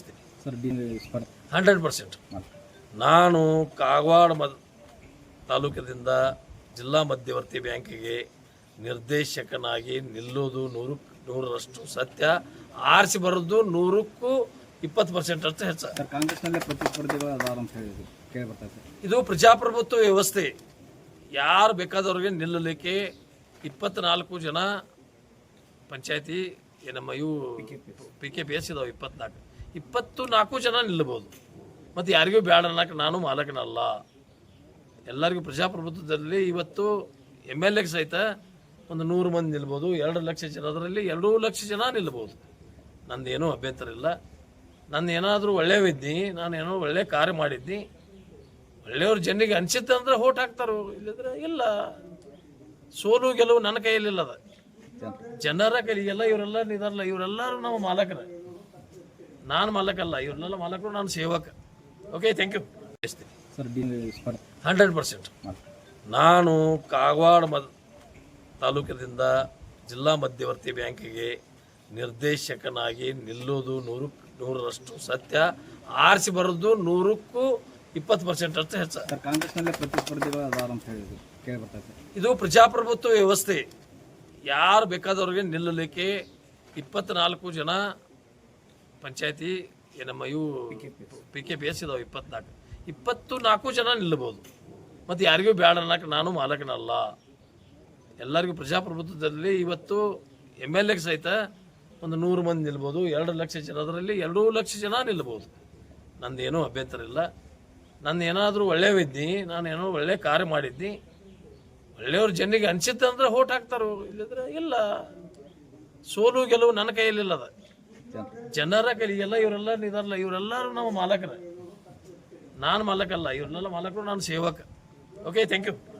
ಸ್ಪರ್ಧೆ. Hundred percent. ನಾನು ಕಾಗವಾಡ ಮದ್ ತಾಲೂಕಿನಿಂದ ಜಿಲ್ಲಾ ಮಧ್ಯವರ್ತಿ ಬ್ಯಾಂಕಿಗೆ ನಿರ್ದೇಶಕನಾಗಿ ನಿಲ್ಲೋದು ನೂರು ನೂರರಷ್ಟು ಸತ್ಯ. ಆರಿಸಿ ಬರೋದು ನೂರಕ್ಕೂ ಇಪ್ಪತ್ತು ಪರ್ಸೆಂಟ್ ಅಷ್ಟು ಹೆಚ್ಚು. ಸರ್ ಕಾಂಗ್ರೆಸ್ನಲ್ಲೇ ಪ್ರತಿಸ್ಪರ್ಧಿಗಳು ಅದಾರ ಅಂತ ಹೇಳಿದ್ರು. ಕೇಳಿ ಇದು ಪ್ರಜಾಪ್ರಭುತ್ವ ವ್ಯವಸ್ಥೆ. ಯಾರು ಬೇಕಾದವ್ರಿಗೆ ನಿಲ್ಲಲಿಕ್ಕೆ ಇಪ್ಪತ್ನಾಲ್ಕು ಜನ ಪಂಚಾಯತಿ ನಮ್ಮ ಇವು ಪಿ ಕೆ ಪಿ ಎಸ್ ಇದಾವೆ ಇಪ್ಪತ್ನಾಲ್ಕು. ಇಪ್ಪತ್ತು ನಾಲ್ಕು ಜನ ನಿಲ್ಲಬಹುದು ಮತ್ತು ಯಾರಿಗೂ ಬೇಡ ಅನ್ನಕ್ಕೆ ನಾನು ಮಾಲಕನಲ್ಲ. ಎಲ್ಲರಿಗೂ ಪ್ರಜಾಪ್ರಭುತ್ವದಲ್ಲಿ ಇವತ್ತು ಎಂ ಎಲ್ ಎಗೆ ಸಹಿತ ಒಂದು ನೂರು ಮಂದಿ ನಿಲ್ಬೋದು. ಎರಡು ಲಕ್ಷ ಜನ ಅದರಲ್ಲಿ ಎರಡೂ ಲಕ್ಷ ಜನ ನಿಲ್ಬೋದು. ನಂದೇನೂ ಅಭ್ಯಂತರ ಇಲ್ಲ. ನಂದು ಏನಾದರೂ ಒಳ್ಳೆಯವಿದ್ದಿ ನಾನು ಏನೋ ಒಳ್ಳೆ ಕಾರ್ಯ ಮಾಡಿದ್ನಿ. ಒಳ್ಳೆಯವ್ರ ಜನರಿಗೆ ಅನಿಸುತ್ತೆ ಅಂದ್ರೆ ಹೋಟ್ ಹಾಕ್ತಾರೋ ಇಲ್ಲದ್ರೆ ಇಲ್ಲ. ಸೋಲು ಗೆಲುವು ನನ್ನ ಕೈಯಲ್ಲಿಲ್ಲದ. ಜನರ ಎಲ್ಲ ಇವರೆಲ್ಲ ನಿಧಾರಲ್ಲ ಇವರೆಲ್ಲರೂ ನಮ್ಮ ಮಾಲಕರ. ನಾನು ಮಲಕಲ್ಲ ಇವ್ರನ್ನೆಲ್ಲ ಮಾಲಕರು ನಾನು ಸೇವಕ. Okay thank you hundred percent ನಾನು ಕಾಗವಾಡ ಮ ತಾಲೂಕಿನಿಂದ ಜಿಲ್ಲಾ ಮಧ್ಯವರ್ತಿ ಬ್ಯಾಂಕಿಗೆ ನಿರ್ದೇಶಕನಾಗಿ ನಿಲ್ಲೋದು ನೂರು ನೂರರಷ್ಟು ಸತ್ಯ. ಆರಿಸಿ ಬರೋದು ನೂರಕ್ಕೂ ಇಪ್ಪತ್ತು ಪರ್ಸೆಂಟ್ ಅಷ್ಟು ಹೆಚ್ಚು. ಇದು ಪ್ರಜಾಪ್ರಭುತ್ವ ವ್ಯವಸ್ಥೆ. ಯಾರು ಬೇಕಾದವ್ರಿಗೆ ನಿಲ್ಲಲಿಕ್ಕೆ ಇಪ್ಪತ್ನಾಲ್ಕು ಜನ ಪಂಚಾಯತಿ ನಮ್ಮ ಇವು ಪಿ ಕೆ ಪಿ ಎಸ್ ಇದಾವೆ ಇಪ್ಪತ್ನಾಲ್ಕು. ಇಪ್ಪತ್ತು ನಾಲ್ಕು ಜನ ನಿಲ್ಲಬಹುದು ಮತ್ತು ಯಾರಿಗೂ ಬೇಡ ಅನ್ನಕ್ಕೆ ನಾನು ಮಾಲಕನಲ್ಲ. ಎಲ್ಲರಿಗೂ ಪ್ರಜಾಪ್ರಭುತ್ವದಲ್ಲಿ ಇವತ್ತು ಎಂ ಎಲ್ ಎಗೆ ಸಹಿತ ಒಂದು ನೂರು ಮಂದಿ ನಿಲ್ಬೋದು ಎರಡು ಲಕ್ಷ ಜನ. ಅದರಲ್ಲಿ ಎರಡೂ ಲಕ್ಷ ಜನ ನಿಲ್ಬೋದು. ನಂದೇನೂ ಅಭ್ಯಂತರ ಇಲ್ಲ. ನಂದು ಏನಾದರೂ ಒಳ್ಳೆಯವಿದ್ನಿ ನಾನು ಏನೋ ಒಳ್ಳೆ ಕಾರ್ಯ ಮಾಡಿದ್ನಿ. ಒಳ್ಳೆಯವ್ರ ಜನರಿಗೆ ಅನಿಸುತ್ತೆ ಅಂದ್ರೆ ಹೋಟ್ ಹಾಕ್ತಾರೋ ಇಲ್ಲದ್ರೆ ಇಲ್ಲ. ಸೋಲು ಗೆಲುವು ನನ್ನ ಕೈಯಲ್ಲಿಲ್ಲ ಜನರ ಎಲ್ಲ ಇವರೆಲ್ಲ ಇದಾರಲ್ಲ, ಇವರೆಲ್ಲರೂ ನಮ್ಮ ಮಾಲಕರ. ನಾನು ಮಾಲಕಲ್ಲ, ಇವ್ರನ್ನೆಲ್ಲ ಮಾಲಕರು, ನಾನು ಸೇವಕ. Okay thank you